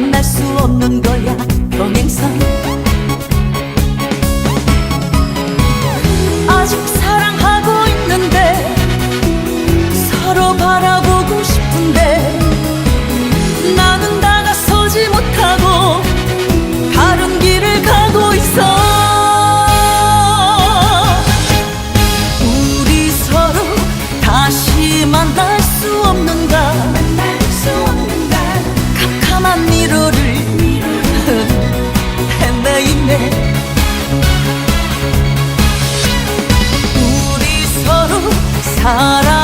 만날 수 없는 것 হারা